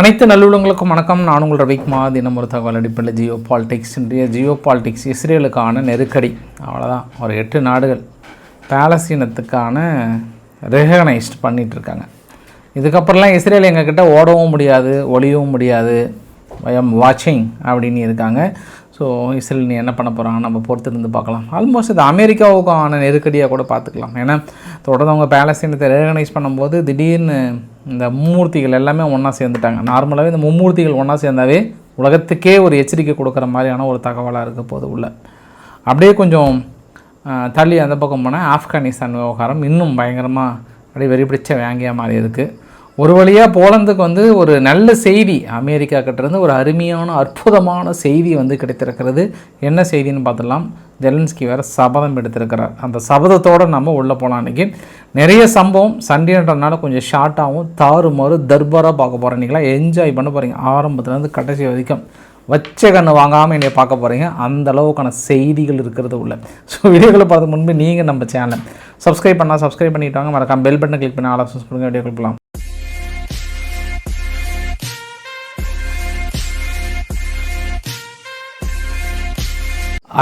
அனைத்து நல்லுள்ளங்களுக்கும் வணக்கம். நான் உங்கள் ரவிக்குமா தினம் ஒரு தகவல் அடிப்படையில் ஜியோ பாலிடிக்ஸ் இன்றைய ஜியோ பாலிடிக்ஸ் இஸ்ரேலுக்கான நெருக்கடி. அவ்வளோதான் ஒரு எட்டு நாடுகள் பேலஸ்தீனத்துக்கான ரெகனைஸ்ட் பண்ணிகிட்ருக்காங்க இருக்காங்க இதுக்கப்புறம்லாம் இஸ்ரேல் எங்ககிட்ட ஓடவும் முடியாது ஒளியவும் முடியாது. ஐஎம் வாட்சிங் அப்படின்னு இருக்காங்க. ஸோ இஸ்ரேல் நீ என்ன பண்ண போகிறாங்க நம்ம பொறுத்திருந்து பார்க்கலாம். ஆல்மோஸ்ட் இது அமெரிக்காவுக்கான நெருக்கடியாக கூட பார்த்துக்கலாம். ஏன்னா தொடர்ந்து அவங்க பேலஸ்தீனத்தை ரெகனைஸ் பண்ணும்போது திடீர்னு இந்த மும்மூர்த்திகள் எல்லாமே ஒன்றா சேர்ந்துட்டாங்க. நார்மலாகவே இந்த மும்மூர்த்திகள் ஒன்றா சேர்ந்தாவே உலகத்துக்கே ஒரு எச்சரிக்கை கொடுக்குற மாதிரியான ஒரு தகவலாக இருக்க போது உள்ள. அப்படியே கொஞ்சம் தள்ளி அந்த பக்கம் போனால் ஆப்கானிஸ்தான் விவகாரம் இன்னும் பயங்கரமாக அப்படியே வெறி பிடிச்ச வேங்கியாக மாறி இருக்குது ஒரு வழியாக போலந்துக்கு வந்து ஒரு நல்ல செய்தி அமெரிக்கா கிட்டேருந்து ஒரு அருமையான அற்புதமான செய்தி வந்து கிடைத்திருக்கிறது. என்ன செய்தின்னு பார்த்துடலாம். ஜெலன்ஸ்கி வேறு சபதம் எடுத்திருக்கிறார். அந்த சபதத்தோடு நம்ம உள்ளே போகலாம் அன்றைக்கி நிறைய சம்பவம் சண்டேன்றதுனால கொஞ்சம் ஷார்ட்டாகவும் தாறுமாறு தர்பாராக பார்க்க போகிறேன் நீங்களா என்ஜாய் பண்ண போகிறீங்க ஆரம்பத்துலேருந்து கடைசி வரைக்கும் வச்ச கண்ணு வாங்காமல் என்னை பார்க்க போகிறீங்க அந்த அளவுக்கான செய்திகள் இருக்கிறது உள்ள. ஸோ வீடியோக்களை பார்த்து முன்பு நீங்கள் நம்ம சேனலை சப்ஸ்கிரைப் பண்ணால் சப்ஸ்கிரைப் பண்ணிட்டு வாங்க. மறக்காம பெல் பட்டனை கிளிக் பண்ணி ஆல் ஆப்ஷன்ஸ் கொடுங்க. வீடியோ கொடுக்கலாம்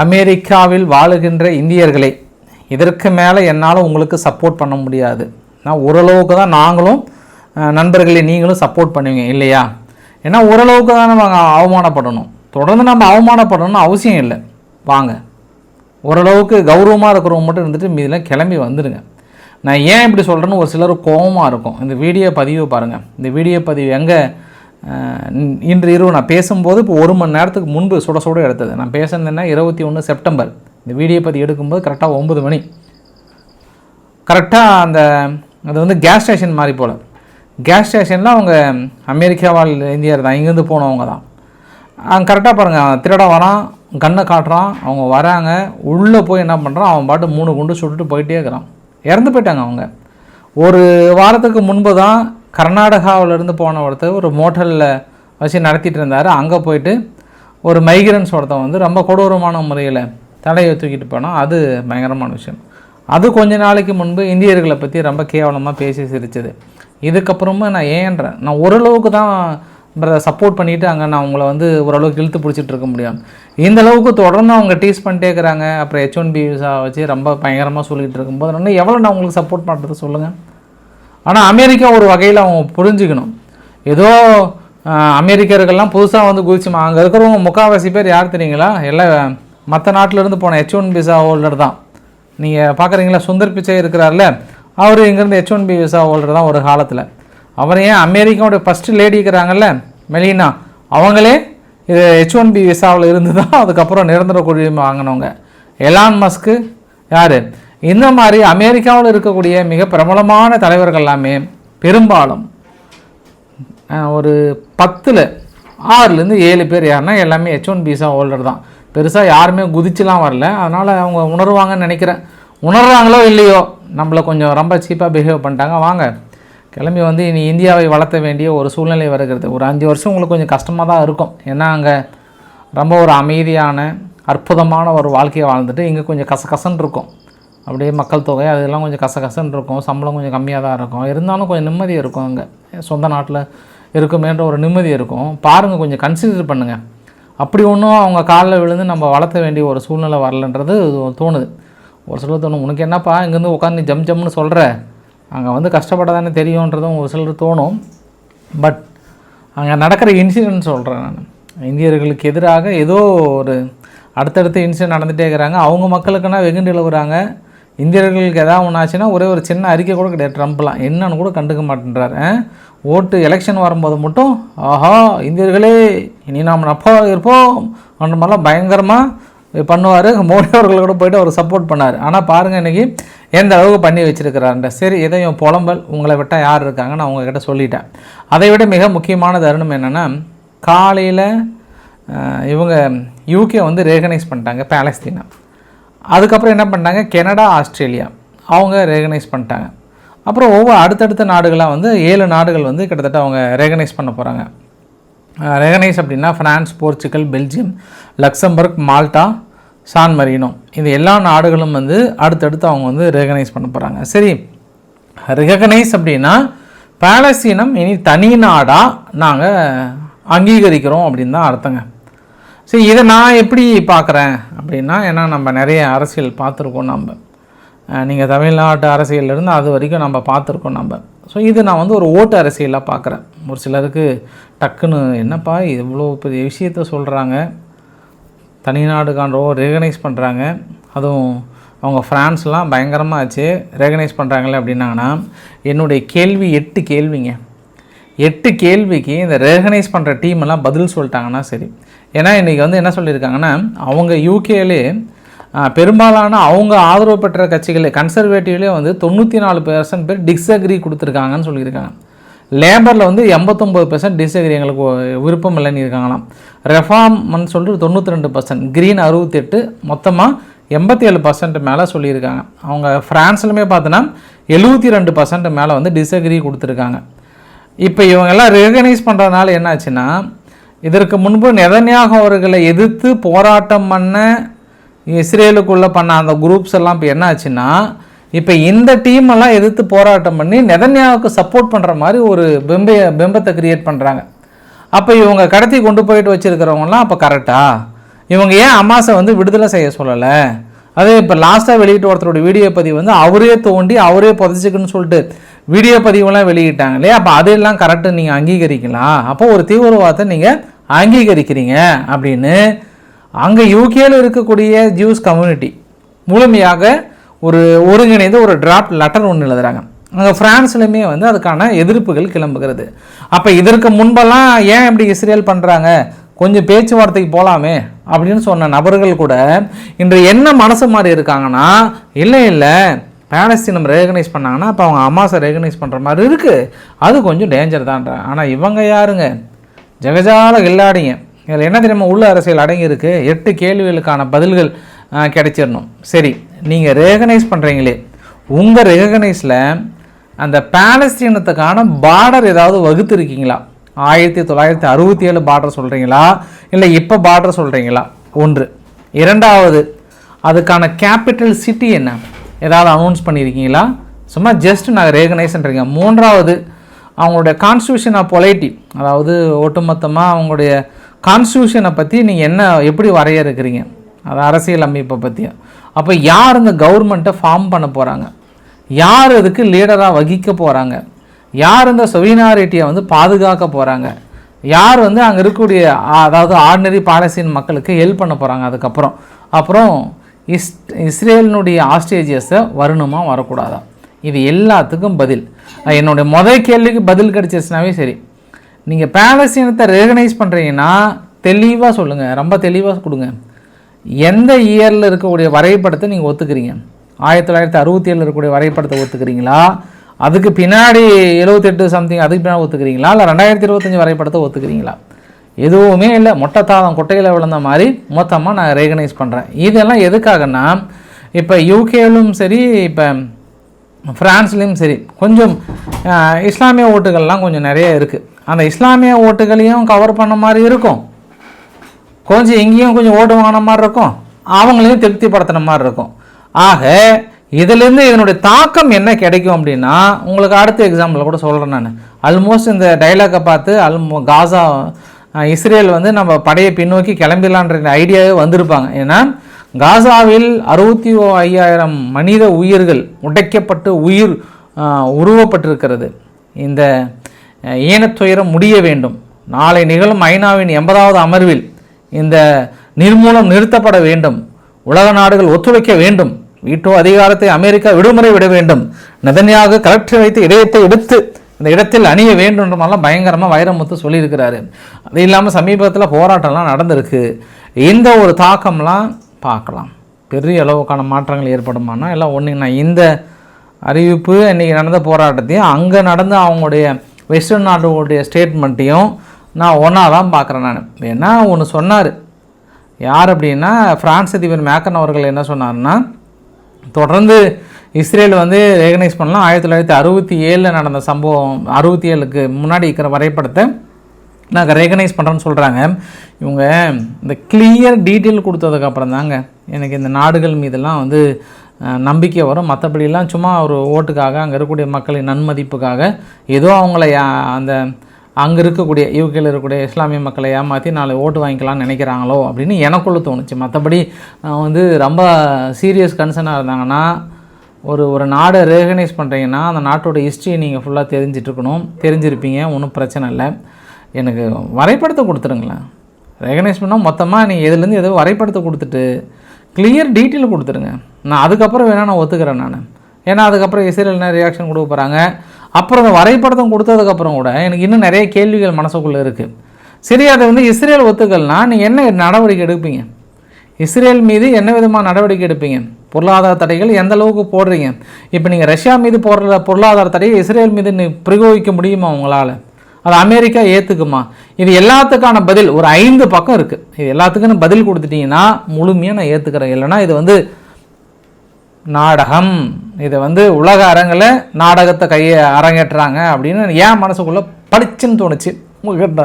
அமெரிக்காவில் வாழுகின்ற இந்தியர்களே இதற்கு மேலே என்னால் உங்களுக்கு சப்போர்ட் பண்ண முடியாது. நான் ஓரளவுக்கு தான் நாங்களும் நண்பர்களே நீங்களும் சப்போர்ட் பண்ணுவீங்க இல்லையா? ஏன்னா ஓரளவுக்கு தான் நம்ம அவமானப்படணும். தொடர்ந்து நம்ம அவமானப்படணும்னு அவசியம் இல்லை. வாங்க. ஓரளவுக்கு கௌரவமாக இருக்கிறவங்க மட்டும் இருந்துட்டு மீதில் கிளம்பி வந்துடுங்க நான் ஏன் இப்படி சொல்கிறேன்னு ஒரு சிலர் கோவமாக இருக்கும். இந்த வீடியோ பதிவு பாருங்கள் இந்த வீடியோ பதிவு எங்கே இன்று இரவு நான் பேசும்போது இப்போ ஒரு மணி நேரத்துக்கு முன்பு சுட சுட எடுத்தது. நான் பேசுனதுன்னா இருபத்தி ஒன்று செப்டம்பர். இந்த வீடியோ பற்றி எடுக்கும்போது கரெக்டாக ஒம்பது மணி. கரெக்டாக அந்த அது வந்து கேஸ் ஸ்டேஷன் மாதிரி போல். கேஸ் ஸ்டேஷனில் அவங்க அமெரிக்காவால் இந்தியர் தான் இங்கேருந்து போனவங்க தான். அங்கே கரெக்டாக பாருங்கள் திருட வரான் கண்ணை காட்டுறான் அவங்க வராங்க உள்ளே போய் என்ன பண்ணுறான் அவன் பாட்டு மூணு குண்டு சுட்டுட்டு போயிட்டே இருக்கிறான். இறந்து போயிட்டாங்க அவங்க. ஒரு வாரத்துக்கு முன்பு தான் கர்நாடகாவிலேருந்து போன ஒருத்தர் ஒரு மோட்டலில் வச்சு நடத்திட்டு இருந்தார் அங்கே போயிட்டு ஒரு மைக்ரன்ஸ் ஒருத்தன் வந்து ரொம்ப கொடூரமான முறையில் தலையை தூக்கிட்டு போனால் அது பயங்கரமான விஷயம். அது கொஞ்ச நாளைக்கு முன்பு இந்தியர்களை பற்றி ரொம்ப கேவலமாக பேசி சிரிச்சது. இதுக்கப்புறமா நான் ஏன்றேன். நான் ஓரளவுக்கு தான் சப்போர்ட் பண்ணிவிட்டு அங்கே நான் உங்களை வந்து ஓரளவுக்கு இழுத்து பிடிச்சிட்டு இருக்க முடியும். இந்த அளவுக்கு தொடர்ந்து அவங்க டீஸ் பண்ணிட்டே இருக்கிறாங்க. அப்புறம் ஹெச் ஒன் பி விசா வச்சு ரொம்ப பயங்கரமாக சொல்லிகிட்டு இருக்கும்போது இன்னும் எவ்வளோ நான் உங்களுக்கு சப்போர்ட் பண்ணுறது சொல்லுங்கள் ஆனால் அமெரிக்கா ஒரு வகையில் அவங்க புரிஞ்சுக்கணும். ஏதோ அமெரிக்கர்கள்லாம் புதுசாக வந்து குதிச்சுமா அங்கே இருக்கிறவங்க முக்கால்வாசி பேர் யார் தெரியுங்களா? எல்லாம் மற்ற நாட்டிலேருந்து போன ஹெச் ஒன் பிசா ஹோல்டர் தான். நீங்கள் பார்க்குறீங்களா சுந்தர் பிச்சை இருக்கிறார்ல அவர் இங்கேருந்து H one B visa holder தான் ஒரு காலத்தில். அவர் ஏன் அமெரிக்காவோட ஃபஸ்ட்டு லேடி இருக்கிறாங்கல்ல மெலினா அவங்களே இது ஹெச் ஒன் பி விசாவில் இருந்து தான் அதுக்கப்புறம் நிரந்தர குடியுரிமை வாங்கினவங்க. எலான் மஸ்க்கு யார்? இந்த மாதிரி அமெரிக்காவில் இருக்கக்கூடிய மிக பிரபலமான தலைவர்கள் எல்லாமே பெரும்பாலும் ஒரு பத்தில் ஆறுலேருந்து ஏழு பேர் யாருன்னா எல்லாமே ஹெச் ஒன் பிசா ஹோல்டர் தான். பெருசாக யாருமே குதிச்சுலாம் வரல. அதனால் அவங்க உணர்வாங்கன்னு நினைக்கிறேன். உணர்றாங்களோ இல்லையோ நம்மளை கொஞ்சம் ரொம்ப சீப்பாக பிஹேவ் பண்ணிட்டாங்க. வாங்க கிளம்பி வந்து இனி இந்தியாவை வளர்த்த வேண்டிய ஒரு சூழ்நிலை வருகிறது. ஒரு அஞ்சு வருஷம் உங்களுக்கு கொஞ்சம் கஷ்டமாக தான் இருக்கும். ஏன்னா அங்கே ரொம்ப ஒரு அமைதியான அற்புதமான ஒரு வாழ்க்கையை வாழ்ந்துட்டு இங்கே கொஞ்சம் கசகசன்னு இருக்கும். அப்படியே மக்கள் தொகை அதெல்லாம் கொஞ்சம் கசகசன்னு இருக்கும். சம்பளம் கொஞ்சம் கம்மியாக தான் இருக்கும். இருந்தாலும் கொஞ்சம் நிம்மதி இருக்கும் அங்கே. சொந்த நாட்டில் இருக்குமேன்ற ஒரு நிம்மதி இருக்கும். பாருங்கள் கொஞ்சம் கன்சிடர் பண்ணுங்கள் அப்படி ஒன்றும் அவங்க காலில் விழுந்து நம்ம வளர்த்த வேண்டிய ஒரு சூழ்நிலை வரலன்றது தோணுது. ஒரு சிலர் தோணும் உனக்கு என்னப்பா இங்கேருந்து உட்காந்து நீ ஜம் ஜம்னு சொல்கிற அங்கே வந்து கஷ்டப்பட தானே தெரியுன்றதும் ஒரு சிலர் தோணும். பட் அங்கே நடக்கிற இன்சிடென்ட் சொல்கிறேன் நான். இந்தியர்களுக்கு எதிராக ஏதோ ஒரு அடுத்தடுத்த இன்சிடென்ட் நடந்துகிட்டே இருக்கிறாங்க. அவங்க மக்களுக்குன்னா வெகுண்டு எழுவுறாங்க இந்தியர்களுக்கு எதாவது ஒன்று ஆச்சுன்னா ஒரே ஒரு சின்ன அறிக்கை கூட கிடையாது. ட்ரம்ப்லாம். என்னன்னு கூட கண்டுக்க மாட்டேன்றார். ஓட்டு எலெக்ஷன் வரும்போது மட்டும் ஆஹா இந்தியர்களே இனி நாம் நப்பாக இருப்போம் அந்த மாதிரிலாம் பயங்கரமாக பண்ணுவார். மோடி அவர்கள் கூட போயிட்டு அவர் சப்போர்ட் பண்ணார். ஆனால் பாருங்கள் இன்றைக்கி எந்த அளவுக்கு பண்ணி வச்சுருக்கிறாருன்ற. சரி இதையும் புலம்பல். உங்களை விட்டால் யார் இருக்காங்க நான் உங்ககிட்ட சொல்லிட்டேன். அதை விட மிக முக்கியமான தருணம் என்னென்னா காலையில் இவங்க யூகே வந்து ரெகனைஸ் பண்ணிட்டாங்க பேலஸ்தீனா அதுக்கப்புறம் என்ன பண்ணிட்டாங்க? Canada Australia. அவங்க ரெகனைஸ் பண்ணிட்டாங்க. அப்புறம் ஒவ்வொரு அடுத்தடுத்த நாடுகளாக வந்து ஏழு நாடுகள் வந்து கிட்டத்தட்ட அவங்க ரெகனைஸ் பண்ண போகிறாங்க ரெகனைஸ் அப்படின்னா France Portugal Belgium Luxembourg Malta San Marino இந்த எல்லா நாடுகளும் வந்து அடுத்தடுத்து அவங்க வந்து ரெகனைஸ் பண்ண போகிறாங்க சரி ரெகனைஸ் அப்படின்னா பாலஸ்தீனம் இனி தனி நாடாக நாங்கள் அங்கீகரிக்கிறோம் அப்படின்னு தான் அர்த்தங்க. சரி இதை நான் எப்படி பார்க்குறேன் அப்படின்னா ஏன்னா நம்ம நிறைய அரசியல் பார்த்துருக்கோம் நம்ம. நீங்கள் தமிழ்நாட்டு அரசியல்லேருந்து அது வரைக்கும் நம்ம பார்த்துருக்கோம் நம்ம. ஸோ இது நான் வந்து ஒரு ஓட்டு அரசியலாக பார்க்குறேன். ஒரு சிலருக்கு டக்குன்னு என்னப்பா இவ்வளோ பெரிய விஷயத்த சொல்கிறாங்க தனிநாடு காண்றோ ரெகனைஸ் பண்ணுறாங்க அதுவும் அவங்க ஃப்ரான்ஸ்லாம் பயங்கரமாக ஆச்சு. ரெகனைஸ் பண்ணுறாங்களே அப்படின்னாங்கன்னா என்னுடைய கேள்வி எட்டு கேள்விங்க. எட்டு கேள்விக்கு இந்த ரெகனைஸ் பண்ணுற டீம் எல்லாம் பதில் சொல்லிட்டாங்கன்னா சரி. ஏன்னா இன்றைக்கி வந்து என்ன சொல்லியிருக்காங்கன்னா அவங்க யூகேலே பெரும்பாலான அவங்க ஆதரவு பெற்ற கட்சிகளே கன்சர்வேட்டிவ்லேயே வந்து தொண்ணூற்றி நாலு பெர்சன்ட் பேர் டிஸ்அக்ரி கொடுத்துருக்காங்கன்னு சொல்லியிருக்காங்க. லேபரில் வந்து எண்பத்தொம்பது பெர்சன்ட் டிஸ்அக்ரி எங்களுக்கு விருப்பம் இல்லைன்னு இருக்காங்களாம். ரெஃபார்ம்னு சொல்லிட்டு தொண்ணூற்றி ரெண்டு பர்சன்ட் க்ரீன் அறுபத்தெட்டு மொத்தமாக எண்பத்தி ஏழு பர்சன்ட் மேலே சொல்லியிருக்காங்க. அவங்க ஃப்ரான்ஸ்லுமே பார்த்தோன்னா எழுபத்தி ரெண்டு பர்சன்ட் மேலே வந்து டிஸ்அக்ரி கொடுத்துருக்காங்க. இப்போ இவங்கெல்லாம் ரெகனைஸ் பண்ணுறதுனால என்ன ஆச்சுன்னா இதற்கு முன்பு நெதன்யாக அவர்களை எதிர்த்து போராட்டம் பண்ண இஸ்ரேலுக்குள்ளே பண்ண அந்த குரூப்ஸ் எல்லாம் இப்போ என்ன ஆச்சுன்னா இப்போ இந்த டீம் எல்லாம் எதிர்த்து போராட்டம் பண்ணி நெதன்யாவுக்கு சப்போர்ட் பண்ணுற மாதிரி ஒரு பெம்பைய பிம்பத்தை கிரியேட் பண்ணுறாங்க அப்போ இவங்க கடத்தி கொண்டு போயிட்டு வச்சுருக்கிறவங்கலாம் அப்போ கரெக்டா இவங்க ஏன் அமாசை வந்து விடுதலை செய்ய சொல்லலை? அதே இப்போ லாஸ்ட்டாக வெளியிட்டு ஒருத்தரோட வீடியோ பதிவு வந்து அவரே தோண்டி அவரே புதைச்சிக்குன்னு சொல்லிட்டு வீடியோ பதிவுலாம் வெளியிட்டாங்க இல்லையா? அப்போ அதெல்லாம் கரெக்டாக நீங்கள் அங்கீகரிக்கலாம். அப்போ ஒரு தீவிரவாதத்தை நீங்கள் அங்கீகரிக்கிறீங்க அப்படின்னு அங்கே யூகேயில் இருக்கக்கூடிய ஜூஸ் கம்யூனிட்டி முழுமையாக ஒரு ஒருங்கிணைந்து ஒரு டிராப்ட் லெட்டர் ஒன்று எழுதுறாங்க. அங்கே ஃப்ரான்ஸ்லையுமே வந்து அதுக்கான எதிர்ப்புகள் கிளம்புகிறது. அப்போ இதற்கு முன்பெல்லாம் ஏன் இப்படி இஸ்ரேல் பண்ணுறாங்க கொஞ்சம் பேச்சுவார்த்தைக்கு போகலாமே அப்படின்னு சொன்ன நபர்கள் கூட இன்று என்ன மனசு மாதிரி இருக்காங்கன்னா இல்லை இல்லை பேலஸ்தீனம் ரெகனைஸ் பண்ணாங்கன்னா அப்போ அவங்க அம்மாசை ரெகனைஸ் பண்ணுற மாதிரி இருக்குது அது கொஞ்சம் டேஞ்சர் தான்ற ஆனால் இவங்க யாருங்க? ஜெகஜால கில்லாடிங்க இதில் என்ன தெரியுமா? உள்ள அரசியல் அடங்கியிருக்கு. எட்டு கேள்விகளுக்கான பதில்கள் கிடைச்சிடணும். சரி நீங்கள் ரெகனைஸ் பண்ணுறீங்களே உங்கள் ரெகனைஸில் அந்த பேலஸ்தீனத்துக்கான பார்டர் ஏதாவது வகுத்துருக்கீங்களா? ஆயிரத்தி தொள்ளாயிரத்தி அறுபத்தி ஏழு பார்டர் சொல்கிறீங்களா இல்லை இப்போ பார்டர் சொல்கிறீங்களா ஒன்று. இரண்டாவது அதுக்கான கேபிட்டல் சிட்டி என்ன? ஏதாவது அனௌன்ஸ் பண்ணியிருக்கீங்களா சும்மா ஜஸ்ட் நான் ரெகனைஸ்ன்றீங்க மூன்றாவது அவங்களுடைய கான்ஸ்டியூஷன் ஆஃப் பொலைட்டி அதாவது ஒட்டுமொத்தமாக அவங்களுடைய கான்ஸ்டியூஷனை பற்றி நீங்கள் என்ன எப்படி வரையறுக்கிறீங்க அது அரசியல் அமைப்பை பற்றி அப்போ யார் இந்த கவர்மெண்ட்டை ஃபார்ம் பண்ண போகிறாங்க யார் அதுக்கு லீடராக வகிக்க போகிறாங்க யார் இந்த சொவினாரிட்டியை வந்து பாதுகாக்க போகிறாங்க யார் வந்து அங்கே இருக்கக்கூடிய அதாவது ஆர்டினரி பாலஸ்தீன் மக்களுக்கு ஹெல்ப் பண்ண போகிறாங்க அதுக்கப்புறம். அப்புறம் இஸ் இஸ்ரேலினுடைய ஆஸ்ட்ரேஜியஸை வரணுமா வரக்கூடாதா? இது எல்லாத்துக்கும் பதில். என்னுடைய முதல் கேள்விக்கு பதில் கிடைச்சிருச்சுனாவே சரி. நீங்கள் பேலஸ்தீனத்தை ரெகனைஸ் பண்ணுறீங்கன்னா தெளிவாக சொல்லுங்கள் ரொம்ப தெளிவாக கொடுங்க. எந்த இயரில் இருக்கக்கூடிய வரைபடத்தை நீங்கள் ஒத்துக்கிறீங்க? ஆயிரத்தி தொள்ளாயிரத்தி அறுபத்தி ஏழில் இருக்கக்கூடிய வரைபடத்தை ஒத்துக்கிறீங்களா? அதுக்கு பின்னாடி எழுபத்தெட்டு சம்திங் அதுக்கு பின்னாடி ஒத்துக்கிறீங்களா? இல்லை ரெண்டாயிரத்தி இருபத்தஞ்சி வரைபடத்தை ஒத்துக்கிறீங்களா? எதுவுமே இல்லை. மொட்டை தாளம் கொட்டையில் விழுந்த மாதிரி மொத்தமாக நான் ரெகனைஸ் பண்ணுறேன் இதெல்லாம் எதுக்காகன்னா இப்போ யூகேலும் சரி இப்போ ஃப்ரான்ஸ்லேயும் சரி கொஞ்சம் இஸ்லாமிய ஓட்டுகள்லாம் கொஞ்சம் நிறைய இருக்குது அந்த இஸ்லாமிய ஓட்டுகளையும் கவர் பண்ண மாதிரி இருக்கும். கொஞ்சம் எங்கேயும் கொஞ்சம் ஓட்டு வாங்கின மாதிரி இருக்கும். அவங்களையும் திருப்திப்படுத்தின மாதிரி இருக்கும். ஆக இதுலேருந்து இதனுடைய தாக்கம் என்ன கிடைக்கும் அப்படின்னா உங்களுக்கு அடுத்த எக்ஸாம்பிள் கூட சொல்கிறேன் நான். ஆல்மோஸ்ட் இந்த டைலாக்கை பார்த்து அல்மோ காசா இஸ்ரேல் வந்து நம்ம படையை பின்னோக்கி கிளம்பிடலான்ற ஐடியாவே வந்திருப்பாங்க. ஏன்னா காசாவில் அறுபத்தி ஐயாயிரம் மனித உயிர்கள் உடைக்கப்பட்டு உயிர் உருவப்பட்டிருக்கிறது. இந்த ஈனத்துயரம் முடிய வேண்டும். நாளை நிகழும் ஐநாவின் எண்பதாவது அமர்வில் இந்த நிர்மூலம் நிறுத்தப்பட வேண்டும். உலக நாடுகள் ஒத்துழைக்க வேண்டும். வீட்டோ அதிகாரத்தை அமெரிக்கா விடுமுறை விட வேண்டும். நெதன்யாக கலெக்டர் வைத்து இதயத்தை எடுத்து இந்த இடத்தில் அணிய வேண்டும்ன்றமாலாம் பயங்கரமாக வைரமுத்து சொல்லியிருக்கிறாரு. அது இல்லாமல் சமீபத்தில் போராட்டம்லாம் நடந்திருக்கு. இந்த ஒரு தாக்கம்லாம் பார்க்கலாம். பெரிய அளவுக்கான மாற்றங்கள் ஏற்படுமானா எல்லாம் ஒன்றுங்கண்ணா நான் இந்த அறிவிப்பு இன்றைக்கி நடந்த போராட்டத்தையும் அங்கே நடந்த அவங்களுடைய வெஸ்டர்ன் நாடுகளுடைய ஸ்டேட்மெண்ட்டையும் நான் ஒன்றா தான் பார்க்குறேன் நான். ஏன்னா ஒன்று சொன்னார். யார் அப்படின்னா பிரான்ஸ் அதிபர் மேக்கன் அவர்கள் என்ன சொன்னார்னா தொடர்ந்து இஸ்ரேல் வந்து ரெகனைஸ் பண்ணலாம். ஆயிரத்தி தொள்ளாயிரத்தி அறுபத்தி ஏழில் நடந்த சம்பவம் அறுபத்தி ஏழுக்கு முன்னாடி இருக்கிற வரைபடத்தை நாங்கள் ரெகனைஸ் பண்ணுறோன்னு சொல்கிறாங்க இவங்க இந்த கிளியர் டீட்டெயில் கொடுத்ததுக்கப்புறம் தாங்க எனக்கு இந்த நாடுகள் மீதெல்லாம் வந்து நம்பிக்கை வரும். மற்றபடிலாம் சும்மா ஒரு ஓட்டுக்காக அங்கே இருக்கக்கூடிய மக்களின் நன்மதிப்புக்காக ஏதோ அவங்கள அந்த அங்கே இருக்கக்கூடிய யூகேல இருக்கக்கூடிய இஸ்லாமிய மக்களை ஏமாற்றி நாளை ஓட்டு வாங்கிக்கலாம்னு நினைக்கிறாங்களோ அப்படின்னு எனக்குள்ளே தோணுச்சு. மற்றபடி வந்து ரொம்ப சீரியஸ் கன்சர்னாக இருந்தாங்கன்னா ஒரு ஒரு நாடை ரெகனைஸ் பண்ணுறீங்கன்னா அந்த நாட்டோட ஹிஸ்ட்ரியை நீங்கள் ஃபுல்லாக தெரிஞ்சிட்ருக்கணும். தெரிஞ்சிருப்பீங்க ஒன்றும் பிரச்சனை இல்லை. எனக்கு வரைபடத்தை கொடுத்துருங்களேன். ரெகனைஸ் பண்ணால் மொத்தமாக நீங்கள் எதுலேருந்து எதோ வரைபடத்தை கொடுத்துட்டு கிளியர் டீட்டெயில் கொடுத்துருங்க. நான் அதுக்கப்புறம் வேணால் நான் ஒத்துக்கிறேன் நான். ஏன்னா அதுக்கப்புறம் இஸ்ரேல் என்ன ரியாக்ஷன் கொடுக்க போகிறாங்க அப்புறம் அந்த வரைபடத்தம் கொடுத்ததுக்கப்புறம் கூட எனக்கு இன்னும் நிறைய கேள்விகள் மனசுக்குள்ளே இருக்குது சரி அதை வந்து இஸ்ரேல் ஒத்துக்கல்னா நீங்கள் என்ன நடவடிக்கை எடுப்பீங்க? இஸ்ரேல் மீது என்ன விதமாக நடவடிக்கை எடுப்பீங்க? பொருளாதார தடைகள் எந்த அளவுக்கு போடுறீங்க? இப்போ நீங்கள் ரஷ்யா மீது போடுற பொருளாதார தடையை இஸ்ரேல் மீது நீ பிரயோகிக்க முடியுமா உங்களால்? அது அமெரிக்கா ஏற்றுக்குமா இது எல்லாத்துக்கான பதில் ஒரு ஐந்து பக்கம் இருக்குது இது எல்லாத்துக்கும் பதில் கொடுத்துட்டீங்கன்னா முழுமையாக நான் ஏற்றுக்கிறேன் இல்லைன்னா இது வந்து நாடகம். இதை வந்து உலக அரங்கில் நாடகத்தை கையை அரங்கேற்றுறாங்க அப்படின்னு ஏன் மனசுக்குள்ளே படிச்சுன்னு தோணுச்சு? உங்ககிட்ட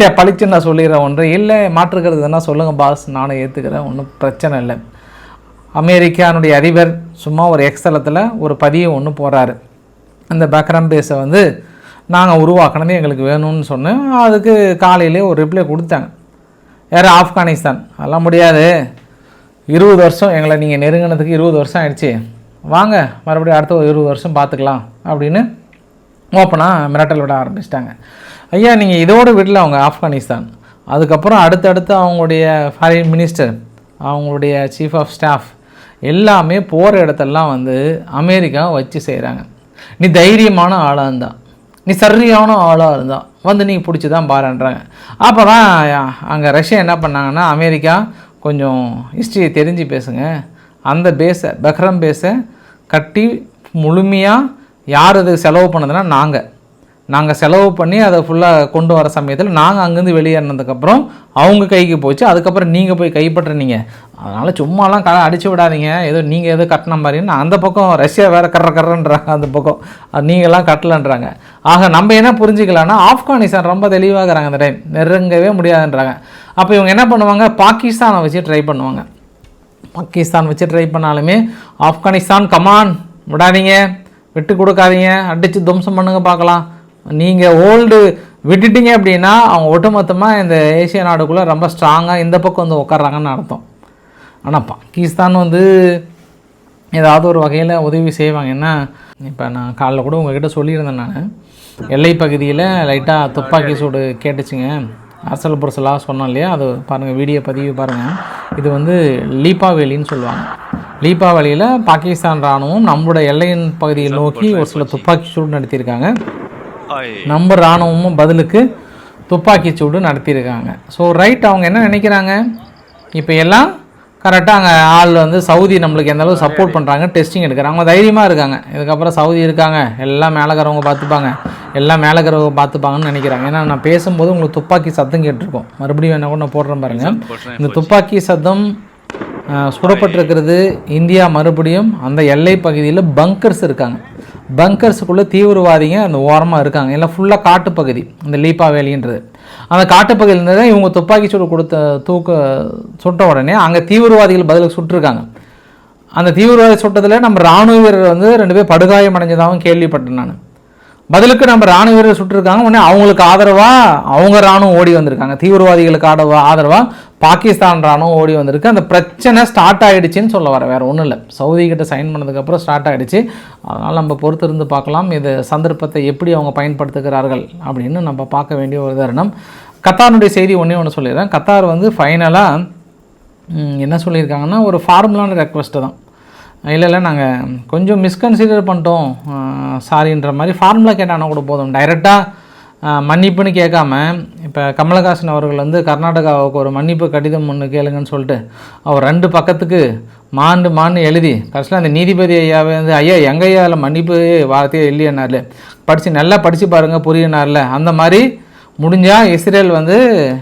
தே பளிச்சுன்னு நான் சொல்லிடுறேன் ஒன்று. இல்லை மாற்றுக்கிறது என்ன சொல்லுங்கள் பாஸ். நானும் ஏற்றுக்கிறேன் ஒன்றும் பிரச்சனை இல்லை. அமெரிக்கானுடைய அதிபர் சும்மா ஒரு எக்ஸ்தலத்தில் ஒரு பதியை ஒன்று போகிறாரு அந்த பக்ரம் பேஸை வந்து நாங்கள் உருவாக்கணுமே எங்களுக்கு வேணும்னு சொன்னேன். அதுக்கு காலையிலே ஒரு ரிப்ளை கொடுத்தாங்க யார்? ஆப்கானிஸ்தான். அதெல்லாம் முடியாது. இருபது வருஷம் எங்களை நீங்கள் நெருங்கினதுக்கு இருபது வருஷம் ஆயிடுச்சு. வாங்க மறுபடியும் அடுத்த ஒரு இருபது வருஷம் பார்த்துக்கலாம். அப்படின்னு ஓப்பனாக மிரட்டல் விட ஆரம்பிச்சிட்டாங்க. ஐயா நீங்கள் இதோடு விடல அவங்க ஆப்கானிஸ்தான். அதுக்கப்புறம் அடுத்தடுத்து அவங்களுடைய ஃபாரின் மினிஸ்டர் அவங்களுடைய சீஃப் ஆஃப் ஸ்டாஃப் எல்லாமே போகிற இடத்தெல்லாம் வந்து அமெரிக்கா வச்சு செய்கிறாங்க நீ தைரியமான ஆளாக இருந்தா நீ சரியான ஆளாக இருந்தா வந்து நீ பிடிச்சி தான் பாருன்றாங்க. அப்போ தான் அங்கே ரஷ்யா என்ன பண்ணாங்கன்னா அமெரிக்கா கொஞ்சம் ஹிஸ்ட்ரியை தெரிஞ்சு பேசுங்க. அந்த பேஸை பக்ரம் பேஸை கட்டி முழுமையாக யார் அது செலவு பண்ணதுன்னா நாங்கள் நாங்கள் செலவு பண்ணி அதை ஃபுல்லாக கொண்டு வர சமயத்தில் நாங்கள் அங்கேருந்து வெளியேறினதுக்கப்புறம் அவங்க கைக்கு போச்சு. அதுக்கப்புறம் நீங்கள் போய் கைப்பற்றினீங்க. அதனால் சும்மாலாம் க அடிச்சு விடாதீங்க. ஏதோ நீங்கள் ஏதோ கட்டின மாதிரின்னு அந்த பக்கம் ரஷ்யா வேறு கர்ற கர்றன்றாங்க அந்த பக்கம் அது நீங்களாம் கட்டலன்றாங்க. ஆக நம்ம என்ன புரிஞ்சுக்கலாம்னா ஆப்கானிஸ்தான் ரொம்ப தெளிவாகிறாங்க அந்த டைம் நெருங்கவே முடியாதுன்றாங்க. அப்போ இவங்க என்ன பண்ணுவாங்க? பாகிஸ்தானை வச்சு ட்ரை பண்ணுவாங்க. பாகிஸ்தான் வச்சு ட்ரை பண்ணாலுமே ஆப்கானிஸ்தான் கமான் விடாதீங்க. விட்டு கொடுக்காதீங்க. அடித்து துவம்சம் பண்ணுங்க பார்க்கலாம். நீங்கள் ஓல்டு விட்டுட்டீங்க அப்படின்னா அவங்க ஒட்டுமொத்தமாக இந்த ஏசிய நாடுக்குள்ளே ரொம்ப ஸ்ட்ராங்காக இந்த பக்கம் வந்து உட்கார்றாங்கன்னு அர்த்தம். ஆனால் பாகிஸ்தான் வந்து ஏதாவது ஒரு வகையில் உதவி செய்வாங்க. என்ன? இப்போ நான் காலைல கூட உங்ககிட்ட சொல்லியிருந்தேன் நான். எல்லை பகுதியில் லைட்டாக துப்பாக்கி சூடு கேட்டுச்சுங்க. அரசல் புரசலாக சொன்னோம் இல்லையா? அது பாருங்கள் வீடியோ பதிவு பாருங்கள் இது வந்து லீப்பாவேலின்னு சொல்லுவாங்க. லீப்பாவேலியில் பாகிஸ்தான் இராணுவம் நம்மளோட எல்லையின் பகுதியை நோக்கி ஒரு சில துப்பாக்கி சூடு நடத்தியிருக்காங்க. நம்ம இராணுவமும் பதிலுக்கு துப்பாக்கி சூடு நடத்தியிருக்காங்க. ஸோ ரைட் அவங்க என்ன நினைக்கிறாங்க? இப்போ எல்லாம் கரெக்டாக அங்கே ஆள் வந்து சவுதி நம்மளுக்கு எந்த அளவு சப்போர்ட் பண்ணுறாங்க டெஸ்டிங் எடுக்கிறாங்க. அவங்க தைரியமாக இருக்காங்க. இதுக்கப்புறம் சவுதி இருக்காங்க. எல்லாம் மேலக்கிறவங்க பார்த்துப்பாங்க. எல்லாம் மேலக்கிறவங்க பார்த்துப்பாங்கன்னு நினைக்கிறாங்க. ஏன்னா நான் பேசும்போது உங்களுக்கு துப்பாக்கி சத்தம் கேட்டிருக்கோம். மறுபடியும் என்ன கூட நான் போடுறேன். பாருங்கள் இந்த துப்பாக்கி சத்தம் சுடப்பட்டிருக்கிறது இந்தியா மறுபடியும் அந்த எல்லை பகுதியில் பங்கர்ஸ் இருக்காங்க. பங்கர்ஸுக்குள்ளே தீவிரவாதிங்க அந்த ஓரமாக இருக்காங்க. எல்லாம் ஃபுல்லாக காட்டுப்பகுதி. இந்த லீப்பா வேலின்றது. அந்த காட்டுப்பகுதியிலேருந்து தான் இவங்க துப்பாக்கி சூடு கொடுத்த தூக்க சுட்ட உடனே அங்கே தீவிரவாதிகள் பதிலுக்கு சுட்டிருக்காங்க. அந்த தீவிரவாதி சுட்டத்தில் நம்ம ராணுவ வீரர் வந்து ரெண்டு பேர் படுகாயம் அடைஞ்சதாகவும் கேள்விப்பட்டேன் நான். பதிலுக்கு நம்ம ராணுவ வீரர் சுட்டிருக்காங்க. உடனே அவங்களுக்கு ஆதரவாக அவங்க ராணுவம் ஓடி வந்திருக்காங்க. தீவிரவாதிகளுக்கு ஆதரவா ஆதரவாக பாகிஸ்தான் ராணுவம் ஓடி வந்திருக்கு. அந்த பிரச்சனை ஸ்டார்ட் ஆகிடுச்சின்னு சொல்ல வர வேறு ஒன்றும் இல்லை. சவுதி கிட்ட சைன் பண்ணதுக்கப்புறம் ஸ்டார்ட் ஆகிடுச்சு அதனால் நம்ம பொறுத்திருந்து பார்க்கலாம் இது சந்தர்ப்பத்தை எப்படி அவங்க பயன்படுத்துகிறார்கள் அப்படின்னு நம்ம பார்க்க வேண்டிய ஒரு தருணம். கத்தாருடைய செய்தி ஒன்றே ஒன்று சொல்லிடுறேன். கத்தார் வந்து ஃபைனலாக என்ன சொல்லியிருக்காங்கன்னா ஒரு ஃபார்முலான ரெக்வஸ்ட்டு தான். இல்லை இல்லை நாங்கள் கொஞ்சம் மிஸ்கன்சிடர் பண்ணிட்டோம். சாரின்ற மாதிரி ஃபார்முலா கேட்டானா கூட போதும். டைரெக்டாக மன்னிப்புன்னு கேட்காம இப்போ கமலஹாசன் அவர்கள் வந்து கர்நாடகாவுக்கு ஒரு மன்னிப்பு கடிதம் ஒன்று கேளுங்கன்னு சொல்லிட்டு அவர் ரெண்டு பக்கத்துக்கு மாண்டு மாண்டு எழுதி கடைசியில் அந்த நீதிபதி ஐயாவே வந்து ஐயா எங்கள் ஐயா அதில் மன்னிப்பு வார்த்தையே இல்லையனார்ல படித்து நல்லா படித்து பாருங்கள் புரியனார்ல. அந்த மாதிரி முடிஞ்சால் இஸ்ரேல் வந்து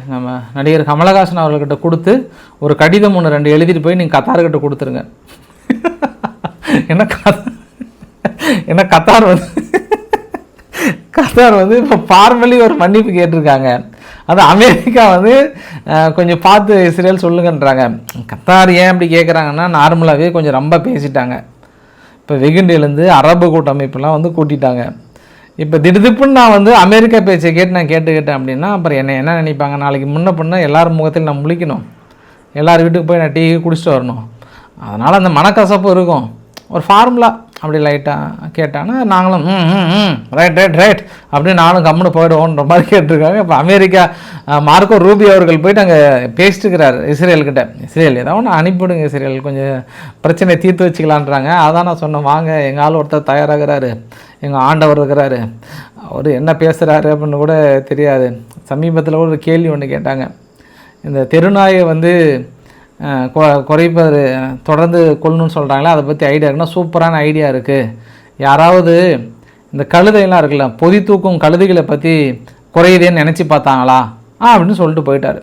நம்ம நடிகர் கமலஹாசன் அவர்கள்கிட்ட கொடுத்து ஒரு கடிதம் ஒன்று ரெண்டு எழுதிட்டு போய் நீங்கள் கத்தார்கிட்ட கொடுத்துருங்க. என்ன கத என்ன கத்தார் வந்து? கத்தார் வந்து இப்போ ஃபார்மலி ஒரு மன்னிப்பு கேட்டிருக்காங்க. அது அமெரிக்கா வந்து கொஞ்சம் பார்த்து இஸ்ரேல் சொல்லுங்கன்றாங்க. கத்தார் ஏன் அப்படி கேட்குறாங்கன்னா நார்மலாகவே கொஞ்சம் ரொம்ப பேசிட்டாங்க. இப்போ வெகுண்டிலேருந்து அரபு கூட்டமைப்புலாம் வந்து கூட்டிட்டாங்க. இப்போ திடுதிப்புன்னு நான் வந்து அமெரிக்கா பேச்சை கேட்டு நான் கேட்டு கேட்டேன் அப்படின்னா அப்புறம் என்ன என்ன நினைப்பாங்க? நாளைக்கு முன்ன பின்ன எல்லாரும் முகத்தில் நான் முழிக்கணும். எல்லார் வீட்டுக்கு போய் நான் டீ குடிச்சிட்டு வரணும். அதனால் அந்த மனக்கசப்பு இருக்கும். ஒரு ஃபார்முலா அப்படி லைட்டாக கேட்டாங்கன்னா நாங்களும் ம் ரைட் ரைட் ரைட் அப்படின்னு நானும் கம்முன்னு போயிடுவோன்ற மாதிரி கேட்டிருக்காங்க. இப்போ அமெரிக்கா மார்க்கோ ரூபி அவர்கள் போயிட்டு அங்கே பேசிட்டுருக்கிறார் இஸ்ரேல்கிட்ட இஸ்ரேல் ஏதோ ஒன்று அனுப்பிவிடுங்க இஸ்ரேல் கொஞ்சம் பிரச்சனையை தீர்த்து வச்சுக்கலான்றாங்க. அதான் நான் சொன்னேன் வாங்க எங்கள் ஆள் ஒருத்தர் தயாராகிறாரு எங்கள் ஆண்டவர் இருக்கிறாரு. அவர் என்ன பேசுகிறாரு அப்படின்னு கூட தெரியாது. சமீபத்தில் கூட ஒரு கேள்வி ஒன்று கேட்டாங்க. இந்த தெருநாயை வந்து குறைப்பது தொடர்ந்து கொள்ளணும்னு சொல்கிறாங்களே அதை பற்றி ஐடியா இருக்குன்னா சூப்பரான ஐடியா இருக்குது யாராவது இந்த கழுதையெல்லாம் இருக்குல்ல பொதி தூக்கும் கழுதைகளை பற்றி குறையுதேன்னு நினச்சி பார்த்தாங்களா? ஆ அப்படின்னு சொல்லிட்டு போயிட்டார்.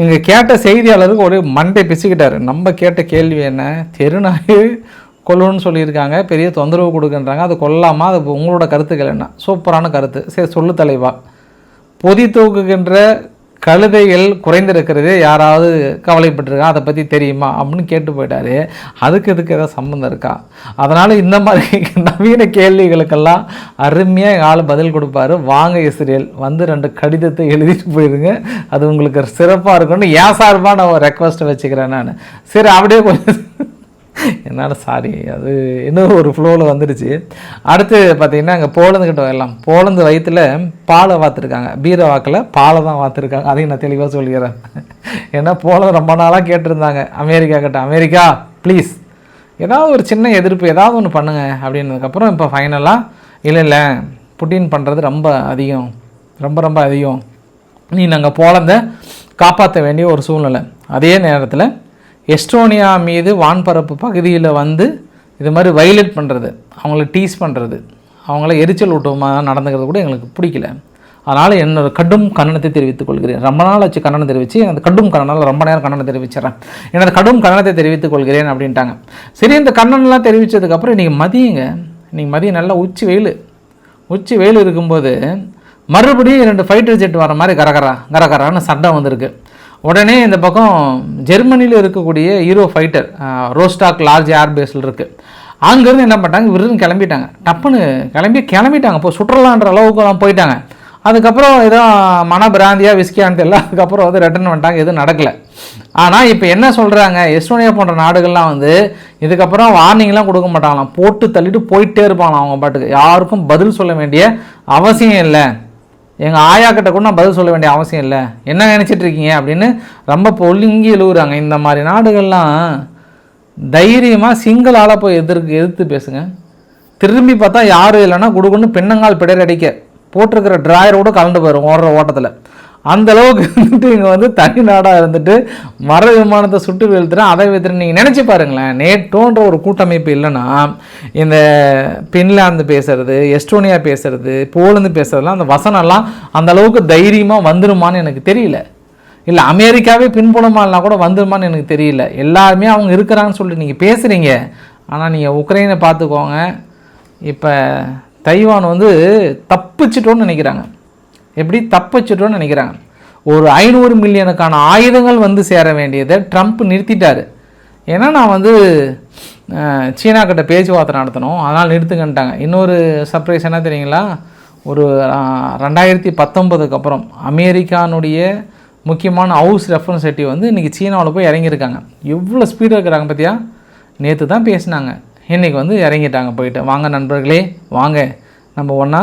இங்கே கேட்ட செய்தியாளருக்கு ஒரு மண்டை பிச்சுக்கிட்டாரு. நம்ம கேட்ட கேள்வி என்ன? தெருநாய் கொல்லணும்னு சொல்லியிருக்காங்க. பெரிய தொந்தரவு கொடுக்குன்றாங்க. அது கொல்லாமா அது உங்களோட கருத்துக்கள் என்ன? சூப்பரான கருத்து. சரி சொல்லு தலைவா. பொதி தூக்குகின்ற கழுதைகள் குறைந்திருக்கிறது யாராவது கவலைப்பட்டிருக்கா? அதை பற்றி தெரியுமா? அப்படின்னு கேட்டு போயிட்டாரு. அதுக்கு இதுக்கு ஏதாவது சம்மந்தம் இருக்கா? அதனால் இந்த மாதிரி நவீன கேள்விகளுக்கெல்லாம் அருமையாக எங்கள் ஆள் பதில் கொடுப்பாரு. வாங்க இஸ்ரேல். வந்து ரெண்டு கடிதத்தை எழுதிட்டு போயிருங்க. அது உங்களுக்கு சிறப்பாக இருக்கும்னு ஏன் சார்பாக நான் ஒரு ரெக்வஸ்ட்டை வச்சுக்கிறேன் நான். சரி அப்படியே கொஞ்சம் என்னால் சாரி அது இன்னும் ஒரு ஃப்ளோவில் வந்துடுச்சு. அடுத்து பார்த்தீங்கன்னா அங்கே போலந்துக்கிட்ட வரலாம். போலந்து வயிற்றுல பாலை வாத்துருக்காங்க. பீரை வாக்கில் பாலை தான் வாத்துருக்காங்க. அதையும் நான் தெளிவாக சொல்லிக்கிறேன் ஏன்னா போலந்து ரொம்ப நாளாக கேட்டிருந்தாங்க. அமெரிக்கா கிட்ட அமெரிக்கா ப்ளீஸ் ஏதாவது ஒரு சின்ன எதிர்ப்பு ஏதாவது ஒன்று பண்ணுங்கள் அப்படின்னதுக்கப்புறம் இப்போ ஃபைனலாக இல்லை இல்லை புட்டின் பண்ணுறது ரொம்ப அதிகம். ரொம்ப ரொம்ப அதிகம். நீ நாங்கள் போலந்தை காப்பாற்ற வேண்டிய ஒரு சூழ்நிலை. அதே நேரத்தில் எஸ்டோனியா மீது வான்பரப்பு பகுதியில் வந்து இது மாதிரி வைலேட் பண்ணுறது அவங்கள டீஸ் பண்ணுறது அவங்கள எரிச்சல் ஊட்டமாக நடந்துக்கிறது கூட எங்களுக்கு பிடிக்கல. அதனால் என்னோட கடும் கண்டனத்தை தெரிவித்துக் கொள்கிறேன். ரொம்ப நாள் வச்சு கண்டனம் தெரிவித்து எனது கடும் கண்டனம் ரொம்ப நேரம் கண்டனம் தெரிவிச்சிடறேன். எனது கடும் கண்டனத்தை தெரிவித்துக் கொள்கிறேன் அப்படின்ட்டாங்க. சரி இந்த கண்டனம்லாம் தெரிவித்ததுக்கப்புறம் இன்றைக்கி மதியங்க. இன்றைக்கி மதியம் நல்லா உச்சி வெயில். உச்சி வெயில் இருக்கும்போது மறுபடியும் ரெண்டு ஃபைட்டர் ஜெட் வர மாதிரி கரகரா கரகரான்னு சண்டை வந்திருக்கு. உடனே இந்த பக்கம் ஜெர்மனியில் இருக்கக்கூடிய ஹீரோ ஃபைட்டர் ரோஸ்டாக் லார்ஜ் ஏர்பேஸில் இருக்குது அங்கேருந்து என்ன பண்ணிட்டாங்க? விருதுன்னு கிளம்பிட்டாங்க. டப்புன்னு கிளம்பி கிளம்பிட்டாங்க. இப்போ சுற்றுலான்ற அளவுக்குலாம் போயிட்டாங்க. அதுக்கப்புறம் ஏதோ மனபிராந்தியாக விஸ்கியான்னு தெரியல அதுக்கப்புறம் வந்து ரிட்டர்ன் பண்ணிட்டாங்க எதுவும் நடக்கலை. ஆனால் இப்போ என்ன சொல்கிறாங்க எஸ்டோனியா போன்ற நாடுகள்லாம் வந்து இதுக்கப்புறம் வார்னிங்லாம் கொடுக்க மாட்டாங்களாம். போட்டு தள்ளிட்டு போயிட்டே இருப்பாங்களாம் அவங்க பாட்டுக்கு. யாருக்கும் பதில் சொல்ல வேண்டிய அவசியம் இல்லை. எங்கள் ஆயா கிட்ட கூட நான் பதில் சொல்ல வேண்டிய அவசியம் இல்லை. என்ன நினச்சிட்டு இருக்கீங்க அப்படின்னு ரொம்ப பொழுங்கி எழுவுறாங்க. இந்த மாதிரி நாடுகள்லாம் தைரியமாக சிங்கிள் ஆளாக போய் எதிர்க்கு எதிர்த்து பேசுங்க. திரும்பி பார்த்தா யாரும் இல்லைன்னா குடுகுன்னு பின்னங்கால் பிடர் அடிக்க. போட்டிருக்கிற கூட கலந்து போயிடும் ஓடுற ஓட்டத்தில். அந்த அளவுக்கு வந்துட்டு இங்கே வந்து தனி நாடாக இருந்துட்டு மர விமானத்தை சுட்டு வீழ்த்துறேன். அதை வீழ்த்துறேன். நீங்கள் நினச்சி பாருங்களேன். நேட்டோன்ற ஒரு கூட்டமைப்பு இல்லைன்னா இந்த பின்லாந்து பேசுறது எஸ்டோனியா பேசுறது போலந்து பேசுறதுலாம் அந்த வசனம்லாம் அந்த அளவுக்கு தைரியமாக வந்துருமான்னு எனக்கு தெரியல. இல்லை அமெரிக்காவே பின்புலமானா கூட வந்துருமான்னு எனக்கு தெரியல. எல்லாருமே அவங்க இருக்கிறாங்கன்னு சொல்லிட்டு நீங்கள் பேசுகிறீங்க ஆனால் நீங்கள் உக்ரைனை பார்த்துக்கோங்க. இப்போ தைவான் வந்து தப்பிச்சிட்டோன்னு நினைக்கிறாங்க. எப்படி தப்பிச்சிட்டோன்னு நினைக்கிறாங்க. ஒரு ஐநூறு மில்லியனுக்கான ஆயுதங்கள் வந்து சேர வேண்டியதை ட்ரம்ப் நிறுத்திட்டார். ஏன்னா நான் வந்து சீனா கிட்ட பேச்சுவார்த்தை நடத்தணும். அதனால் நிறுத்துங்கன்ட்டாங்க. இன்னொரு சர்ப்ரைஸ் என்ன தெரியுங்களா? ஒரு ரெண்டாயிரத்தி பத்தொன்பதுக்கு அப்புறம் அமெரிக்கானுடைய முக்கியமான ஹவுஸ் ரெஃபரன்சேட்டிவ் வந்து இன்றைக்கி சீனாவில் போய் இறங்கியிருக்காங்க. எவ்வளோ ஸ்பீடாக இருக்கிறாங்க பார்த்தியா நேற்று தான் பேசினாங்க. இன்றைக்கி வந்து இறங்கிட்டாங்க போயிட்டு. வாங்க நண்பர்களே வாங்க. நம்ம ஒன்றா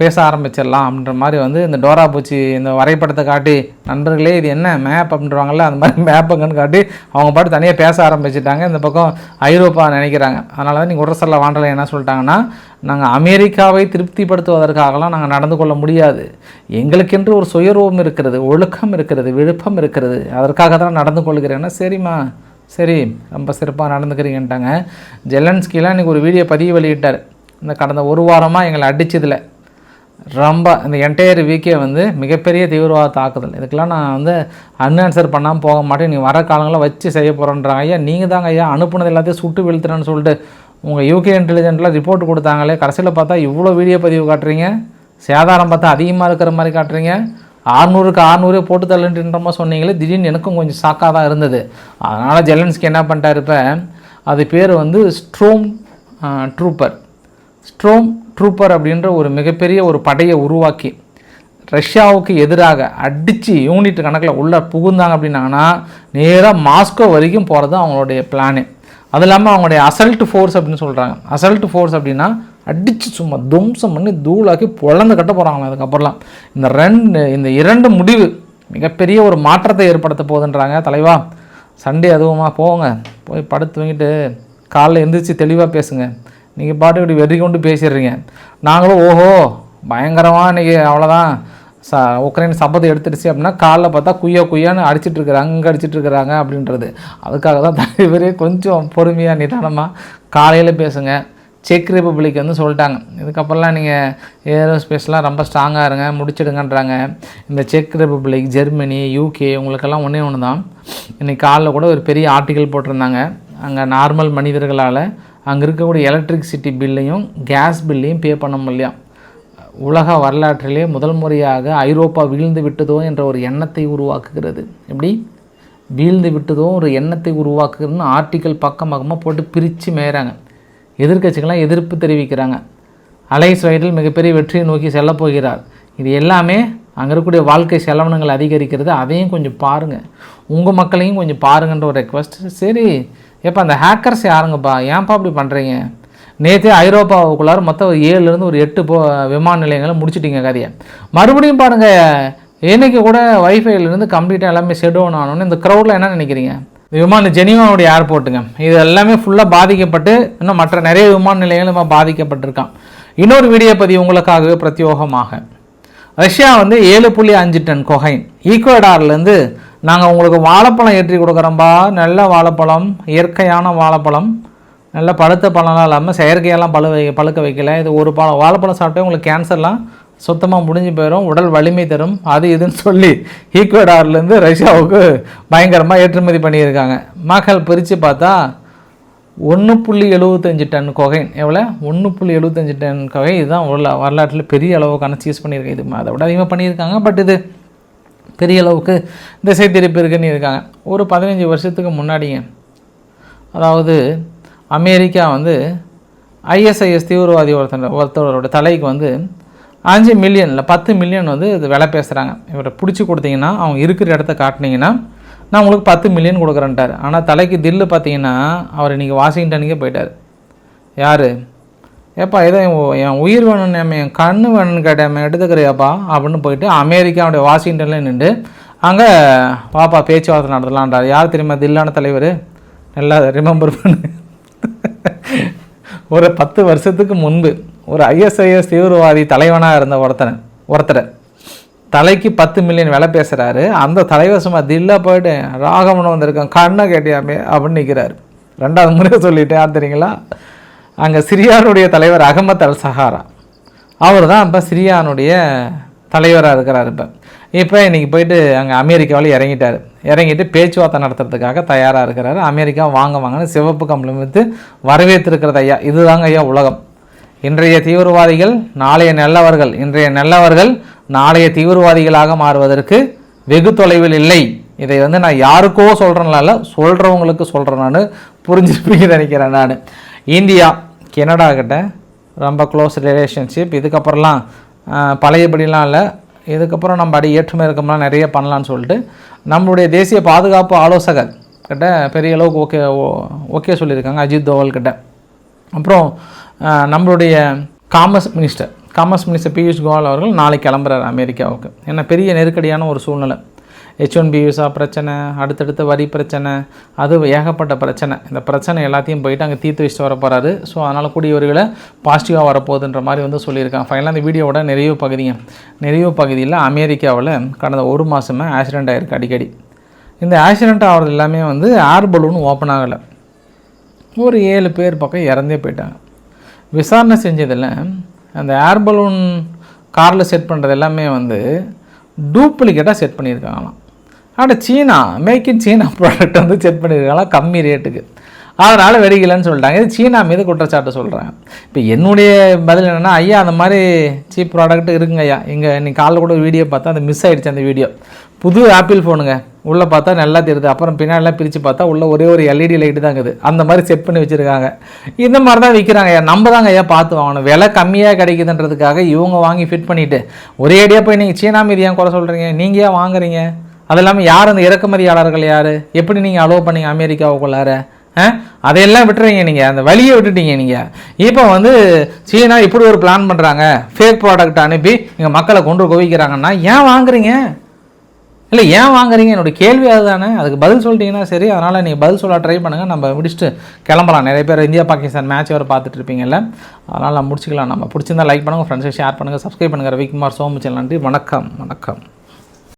பேச ஆரம்பிச்சிடலாம் அப்படின்ற மாதிரி வந்து இந்த டோரா பூச்சி இந்த வரைபடத்தை காட்டி நண்பர்களே இது என்ன மேப் அப்படின்றவாங்கல்ல அந்த மாதிரி மேப்புங்கன்னு காட்டி அவங்க பாட்டு தனியாக பேச ஆரம்பிச்சிட்டாங்க. இந்த பக்கம் ஐரோப்பா நினைக்கிறாங்க. அதனால தான் நீங்கள் உரசல்ல வாண்டலை என்ன சொல்லிட்டாங்கன்னா நாங்கள் அமெரிக்காவை திருப்திப்படுத்துவதற்காகலாம் நாங்கள் நடந்து கொள்ள முடியாது. எங்களுக்கென்று ஒரு சுயரூபம் இருக்கிறது ஒழுக்கம் இருக்கிறது விழுப்பம் இருக்கிறது. அதற்காக தான் நடந்து கொள்கிறேன்னா சரிம்மா சரி ரொம்ப சிறப்பாக நடந்துக்கிறீங்கன்ட்டாங்க. ஜெலன்ஸ்கிலாம் இன்றைக்கி ஒரு வீடியோ பதிவு வெளியிட்டார். இந்த கடந்த ஒரு வாரமாக எங்களை அடித்ததில்லை ரொம்ப இந்த என்டையர் வீக்கே வந்து மிகப்பெரிய தீவிரவாத தாக்குதல். இதுக்கெல்லாம் நான் வந்து அன்ஆன்சர் பண்ணாமல் போக மாட்டேன். நீ வர காலங்களில் வச்சு செய்ய போகிறேன்றாங்க ஐயா நீங்கள் தாங்க ஐயா அனுப்புனது எல்லாத்தையும் சுட்டு வீழ்த்துறேன்னு சொல்லிட்டு உங்கள் யூகே இன்டெலிஜென்ட்டில் ரிப்போர்ட் கொடுத்தாங்களே. கடைசியில் பார்த்தா இவ்வளோ வீடியோ பதிவு காட்டுறீங்க. சேதாரம் பார்த்தா அதிகமாக இருக்கிற மாதிரி காட்டுறீங்க. ஆறுநூறுக்கு ஆறுநூறே போட்டு தள்ளுன்றமா சொன்னீங்களே. திடீர்னு எனக்கும் கொஞ்சம் ஷாக்காக தான் இருந்தது. அதனால் ஜெலன்ஸ்க்கு என்ன பண்ணிட்டார் இப்போ? அது பேர் வந்து ஸ்ட்ரோம் ட்ரூப்பர் ஸ்ட்ரோம் ட்ரூப்பர் அப்படின்ற ஒரு மிகப்பெரிய ஒரு படையை உருவாக்கி ரஷ்யாவுக்கு எதிராக அடித்து யூனிட் கணக்கில் உள்ளே புகுந்தாங்க அப்படின்னாங்கன்னா நேராக மாஸ்கோ வரைக்கும் போகிறது அவங்களுடைய பிளானு அது இல்லாமல் அவங்களுடைய அசல்ட் ஃபோர்ஸ் அப்படின்னு சொல்கிறாங்க அசல்ட் ஃபோர்ஸ் அப்படின்னா அடித்து சும்மா தும்சம் பண்ணி தூளாக்கி பொழந்து கட்ட போகிறாங்களா அதுக்கப்புறம்லாம். இந்த ரெண்டு இந்த இரண்டு முடிவு மிகப்பெரிய ஒரு மாற்றத்தை ஏற்படுத்த போகுதுன்றாங்க. தலைவா சண்டே அதுவுமா போங்க. போய் படுத்து வாங்கிட்டு காலைல எந்திரிச்சு தெளிவாக பேசுங்க. நீங்கள் பாட்டு இப்படி வெறி கொண்டு பேசிடுறீங்க. நாங்களும் ஓஹோ பயங்கரமாக இன்றைக்கி அவ்வளோதான் ச உக்ரைன் சபத்தை எடுத்துடுச்சு அப்படின்னா காலைல பார்த்தா குய்யா குய்யான்னு அடிச்சிட்ருக்குறாங்க அங்கே அடிச்சிட்ருக்குறாங்க அப்படின்றது. அதுக்காக தான் தலைவரே கொஞ்சம் பொறுமையாக நிதானமாக காலையில் பேசுங்க. செக் ரிப்பப்ளிக் வந்து சொல்லிட்டாங்க. இதுக்கப்புறம்லாம் நீங்கள் ஏரோஸ்பேஸ்லாம் ரொம்ப ஸ்ட்ராங்காக இருங்க முடிச்சிடுங்கன்றாங்க. இந்த செக் ரிப்பப்ளிக் ஜெர்மனி யூகே உங்களுக்கெல்லாம் ஒன்றே ஒன்று தான் இன்றைக்கி காலையில் கூட ஒரு பெரிய ஆர்டிக்கல் போட்டிருந்தாங்க. அங்கே நார்மல் மனிதர்களால் அங்கே இருக்கக்கூடிய எலக்ட்ரிக்சிட்டி பில்லையும் கேஸ் பில்லையும் பே பண்ண முடியும் உலக வரலாற்றிலே முதல் முறையாக ஐரோப்பா வீழ்ந்து விட்டதோ என்ற ஒரு எண்ணத்தை உருவாக்குகிறது. எப்படி? வீழ்ந்து விட்டதோ ஒரு எண்ணத்தை உருவாக்குறதுன்னு ஆர்டிக்கல் பக்கம் பக்கமாக போட்டு பிரித்து மேயறாங்க. எதிர்க்கட்சிகள்லாம் எதிர்ப்பு தெரிவிக்கிறாங்க. அலைஸ் வயதில் மிகப்பெரிய வெற்றியை நோக்கி செல்ல போகிறார். இது எல்லாமே அங்கே இருக்கக்கூடிய வாழ்க்கை செலவினங்கள் அதிகரிக்கிறது. அதையும் கொஞ்சம் பாருங்கள் உங்கள் மக்களையும் கொஞ்சம் பாருங்கன்ற ஒரு ரெக்வஸ்ட் சரி எப்போ அந்த ஹேக்கர்ஸ் யாருங்கப்பா? ஏன்ப்பா அப்படி பண்ணுறீங்க நேற்றே ஐரோப்பாவுக்குள்ளார மொத்தம் ஒரு ஏழுலேருந்து ஒரு எட்டு போ விமான நிலையங்களை முடிச்சிட்டிங்க கதையை. மறுபடியும் பாருங்கள் இன்னைக்கு கூட வைஃபைலேருந்து கம்ப்ளீட்டாக எல்லாமே ஷெட் ஆன் ஆனோன்னு இந்த க்ரௌடில் என்ன நினைக்கிறீங்க? இந்த விமான ஜெனிவாவுடைய ஏர்போர்ட்டுங்க இது எல்லாமே ஃபுல்லாக பாதிக்கப்பட்டு இன்னும் மற்ற நிறைய விமான நிலையங்களும் பாதிக்கப்பட்டிருக்கான். இன்னொரு வீடியோ பதிவு உங்களுக்காகவே பிரத்யோகமாக. ரஷ்யா வந்து ஏழு புள்ளி அஞ்சு டன் கொகைன் ஈக்குவடார்லேருந்து நாங்கள் உங்களுக்கு வாழைப்பழம் ஏற்றி கொடுக்குறோம்பா. நல்ல வாழைப்பழம் இயற்கையான வாழைப்பழம். நல்ல பழுத்த பழம்லாம் இல்லாமல் செயற்கையெல்லாம் பழு வை பழுக்க வைக்கல. இது ஒரு பழம் வாழைப்பழம் சாப்பிட்டே உங்களுக்கு கேன்சர்லாம் சுத்தமாக முடிஞ்சு போயிடும் உடல் வலிமை தரும். அது இதுன்னு சொல்லி ஈக்குவடார்லேருந்து ரஷ்யாவுக்கு பயங்கரமாக ஏற்றுமதி பண்ணியிருக்காங்க. மக்கள் பிரித்து பார்த்தா ஒன்று புள்ளி எழுபத்தஞ்சு டன் கொகைன். எவ்வளோ ஒன்று புள்ளி எழுபத்தஞ்சு டன் கொகை. இதுதான் உள்ள வரலாற்றில் பெரிய அளவுக்கான சீஸ் பண்ணியிருக்கேன் இது அதை விட அதிகமாக பண்ணியிருக்காங்க. பட் இது பெரிய அளவுக்கு திசை திருப்பி இருக்குன்னு இருக்காங்க. ஒரு பதினஞ்சு வருஷத்துக்கு முன்னாடிங்க. அதாவது அமெரிக்கா வந்து ஐஎஸ்ஐஎஸ் தீவிரவாதி ஒருத்தர் ஒருத்தரோட தலைக்கு வந்து அஞ்சு மில்லியனில் பத்து மில்லியன் வந்து இது விலை பேசுகிறாங்க இவரை பிடிச்சி கொடுத்தீங்கன்னா அவங்க இருக்கிற இடத்த காட்டினீங்கன்னா நான் உங்களுக்கு பத்து மில்லியன் கொடுக்குறேன்ட்டார். ஆனால் தலைக்கு தில்லு பார்த்தீங்கன்னா அவர் இன்றைக்கி வாஷிங்டனுக்கே போயிட்டார். யார்? ஏப்பா ஏதோ என் உயிர் வேணும்னு என் கண் வேணும்னு கேட்டேன் எடுத்துக்கிறியாப்பா அப்படின்னு போயிட்டு அமெரிக்காவுடைய வாஷிங்டனில் நின்று அங்கே பாப்பா பேச்சுவார்த்தை நடத்தலான்றார். யார் தெரியுமா தில்லான தலைவர்? நல்லா ரிமெம்பர் பண்ணு. ஒரு பத்து வருஷத்துக்கு முன்பு ஒரு ஐஎஸ்ஐஎஸ் தீவிரவாதி தலைவனாக இருந்த ஒருத்தனை ஒருத்தரை. தலைக்கு பத்து மில்லியன் விலை பேசுகிறாரு அந்த தலைவர் சும்மா தில்லா போயிட்டு ராகவன் வந்திருக்கான் கண்ணை கேட்டியாமே அப்படின்னு நிற்கிறாரு ரெண்டாவது முறையை சொல்லிட்டேன் யார் தெரியுங்களா? அங்கே சிரியானுடைய தலைவர் அகமத் அல் சஹாரா. அவர் தான் இப்போ சிரியானுடைய தலைவராக இருக்கிறார் இப்போ. இப்போ இன்றைக்கி போயிட்டு அங்கே அமெரிக்காவில் இறங்கிட்டார். இறங்கிட்டு பேச்சுவார்த்தை நடத்துறதுக்காக தயாராக இருக்கிறாரு. அமெரிக்கா வாங்க வாங்கன்னு சிவப்பு கம்பளம் வைத்து வரவேற்றிருக்கிறது ஐயா. இதுதாங்க ஐயா உலகம். இன்றைய தீவிரவாதிகள் நாளைய நல்லவர்கள். இன்றைய நல்லவர்கள் நாளைய தீவிரவாதிகளாக மாறுவதற்கு வெகு தொலைவில் இல்லை. இதை வந்து நான் யாருக்கோ சொல்கிறேன்னால சொல்கிறவங்களுக்கு சொல்கிறேன் நான். புரிஞ்சிருப்பீங்கன்னு நினைக்கிறேன் நான். இந்தியா கெனடா கிட்ட ரொம்ப க்ளோஸ் ரிலேஷன்ஷிப் இதுக்கப்புறம்லாம் பழையபடிலாம் இல்லை. இதுக்கப்புறம் நம்ம அடி ஏற்றுமை இருக்கமெல்லாம் நிறைய பண்ணலான்னு சொல்லிட்டு நம்மளுடைய தேசிய பாதுகாப்பு ஆலோசகர் கிட்ட பெரிய அளவுக்கு ஓகே ஓகே சொல்லியிருக்காங்க அஜித் தோவல் கிட்ட. அப்புறம் நம்மளுடைய commerce minister commerce minister Piyush Goyal அவர்கள் நாளைக்கு கிளம்புறாரு அமெரிக்காவுக்கு. ஏன்னா பெரிய நெருக்கடியான ஒரு சூழ்நிலை. ஹெச் ஒன் பி விசா பிரச்சனை அடுத்தடுத்த வரி பிரச்சனை அது ஏகப்பட்ட பிரச்சனை. இந்த பிரச்சனை எல்லாத்தையும் போயிட்டு அங்கே தீர்த்து வச்சுட்டு வர போகிறாரு ஸோ அதனால் கூடியவர்களை பாசிட்டிவாக வரப்போகுதுன்ற மாதிரி வந்து சொல்லியிருக்காங்க. ஃபைனலாக இந்த வீடியோவோட நிறைவு பகுதிங்க. நிறைவு பகுதியில் அமெரிக்காவில் கடந்த ஒரு மாதமே ஆக்சிடென்ட் ஆகிருக்கு அடிக்கடி. இந்த ஆக்சிடெண்ட் ஆகிறது எல்லாமே வந்து ஏர் பலூன் ஓப்பன் ஆகலை. ஒரு ஏழு பேர் பக்கம் இறந்தே போயிட்டாங்க. விசாரணை செஞ்சதில் அந்த ஏர் பலூன் காரில் செட் பண்ணுறது எல்லாமே வந்து டூப்ளிகேட்டாக செட் பண்ணியிருக்காங்களாம். ஆனால் China make in China product வந்து செட் பண்ணியிருக்காங்களா கம்மி ரேட்டுக்கு அதனால் வெடிக்கலன்னு சொல்லிட்டாங்க. இது சீனா மீது குற்றச்சாட்டு சொல்கிறேன் இப்போ என்னுடைய பதில் என்னென்னா ஐயா அந்த மாதிரி சீப் ப்ராடக்ட் இருக்குங்க ஐயா. இங்கே இன்னைக்கு காலைல கூட ஒரு வீடியோ பார்த்தா அந்த மிஸ் ஆகிடுச்சு அந்த வீடியோ புது ஆப்பிள் ஃபோனுங்க உள்ளே பார்த்தா நல்லா தெரியுது. அப்புறம் பின்னாடிலாம் பிரித்து பார்த்தா உள்ள ஒரே ஒரு எல்இடி லைட்டு தான் இருக்குது. அந்த மாதிரி செட் பண்ணி வச்சுருக்காங்க. இந்த மாதிரி தான் விற்கிறாங்க ஐயா. நம்ம தாங்க ஐயா பார்த்து வாங்கணும். விலை கம்மியாக கிடைக்குதுன்றதுக்காக இவங்க வாங்கி ஃபிட் பண்ணிவிட்டு ஒரே அடியாக போய் நீங்கள் சீனா மீது ஏன் குறை சொல்கிறீங்க நீங்கள் ஏன் வாங்குறீங்க? அது இல்லாமல் யார் அந்த இறக்குமதியாளர்கள் யார்? எப்படி நீங்கள் அலோவ் பண்ணீங்க அமெரிக்காவுக்குள்ளார? அதையெல்லாம் விட்டுறீங்க நீங்கள் அந்த வழியை விட்டுட்டீங்க நீங்கள் இப்போ வந்து சீனா இப்படி ஒரு பிளான் பண்ணுறாங்க ஃபேக் ப்ராடக்ட் அனுப்பி இங்கே மக்களை கொண்டு குவிக்கிறாங்கன்னா ஏன் வாங்குறீங்க? இல்லை ஏன் வாங்குறீங்க? என்னுடைய கேள்வி அதுதானே. அதுக்கு பதில் சொல்லிட்டீங்கன்னா சரி அதனால் நீங்கள் பதில் சொல்ல ட்ரை பண்ணுங்கள் நம்ம முடிச்சுட்டு கிளம்பலாம். நிறைய பேர் இந்தியா பாகிஸ்தான் மேட்ச் வர பார்த்துட்டு இருப்பீங்கல்ல. அதனால் முடிச்சிக்கலாம். முடிச்சுக்கலாம் நம்ம பிடிச்சிருந்தா லைக் பண்ணுங்கள் ஃப்ரெண்ட்ஸை ஷேர் பண்ணுங்கள் சப்ஸ்கிரைப் பண்ணுங்கள் ரவிக்குமார் சோமச்சல் நன்றி. வணக்கம் வணக்கம்.